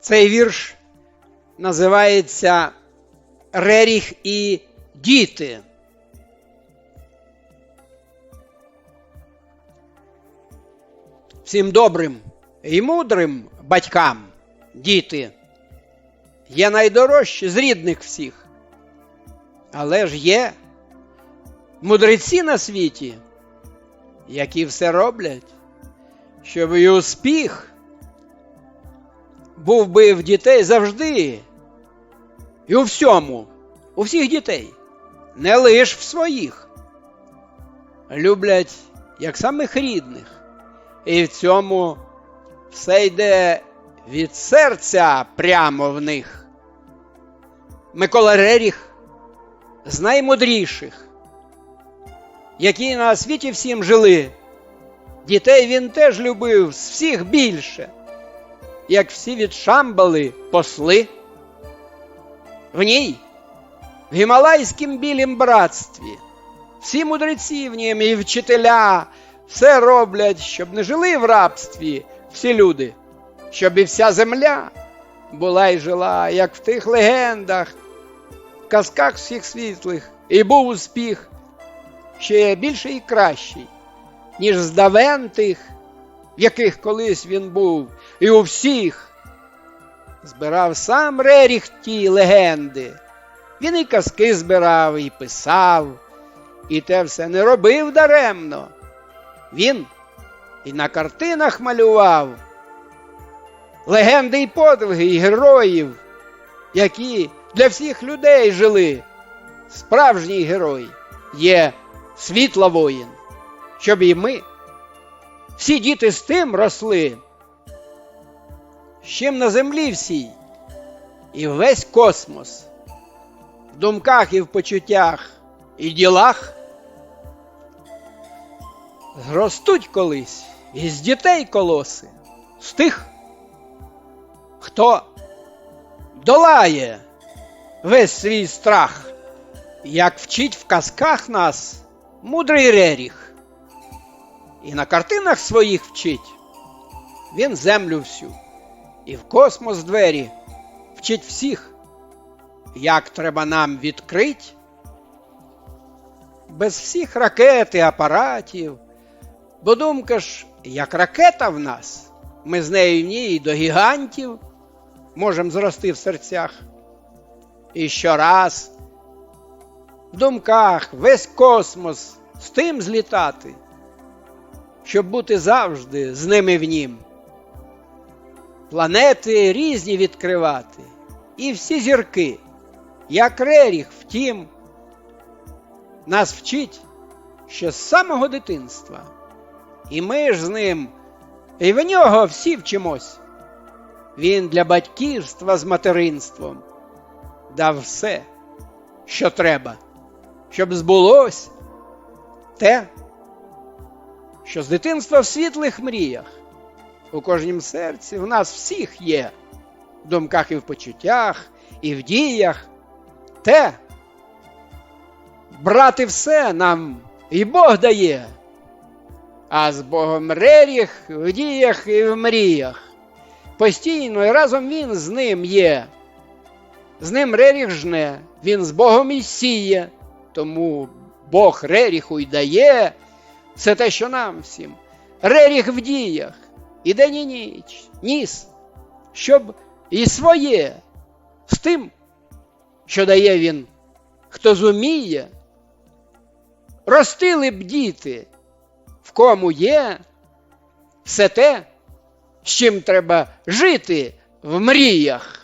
Цей вірш називається Реріх і діти. Всім добрим і мудрим батькам, діти, є найдорожчі з рідних всіх. Але ж є мудреці на світі, які все роблять, щоб і успіх був би в дітей завжди. І у всьому, у всіх дітей, не лиш в своїх. Люблять як самих рідних. І в цьому все йде від серця прямо в них. Микола Реріх з наймудріших, які на світі всім жили. Дітей він теж любив з всіх більше, як всі від Шамбали посли. В ній, в гімалайськім білім братстві, всі мудреці в нім і вчителя все роблять, щоб не жили в рабстві всі люди, щоб і вся земля була і жила, як в тих легендах, казках всіх світлих, і був успіх ще більший і кращий, ніж здавен тих, в яких колись він був, і у всіх збирав сам Реріх ті легенди. Він і казки збирав, і писав, і те все не робив даремно. Він і на картинах малював легенди й подвиги і героїв, які для всіх людей жили. Справжній герой є світла воїн, щоб і ми, всі діти з тим росли, з чим на землі всій, і весь космос, в думках і в почуттях, і ділах зростуть колись із дітей колоси, з тих, хто долає весь свій страх, як вчить в казках нас мудрий Реріх, і на картинах своїх вчить він землю всю, і в космос двері вчить всіх, як треба нам відкрить. Без всіх ракет і апаратів, бо думка ж, як ракета в нас, ми з нею в ній до гігантів можемо зрости в серцях. І щораз в думках весь космос з тим злітати, щоб бути завжди з ними в нім. Планети різні відкривати, і всі зірки, як реріх, втім, нас вчить ще з самого дитинства. І ми ж з ним, і в нього всі вчимось. Він для батьківства з материнством дав все, що треба, щоб збулось те, що з дитинства в світлих мріях. У кожнім серці в нас всіх є, в думках і в почуттях, і в діях те, брати все нам і Бог дає, а з Богом реріх в діях і в мріях. Постійно і разом він з ним є. З ним реріх жне, він з Богом і сіє, тому Бог реріху й дає все те, що нам всім. Реріх в діях, і день і ніч, ніс, щоб і своє з тим, що дає він, хто зуміє, ростили б діти, в кому є все те, з чим треба жити в мріях.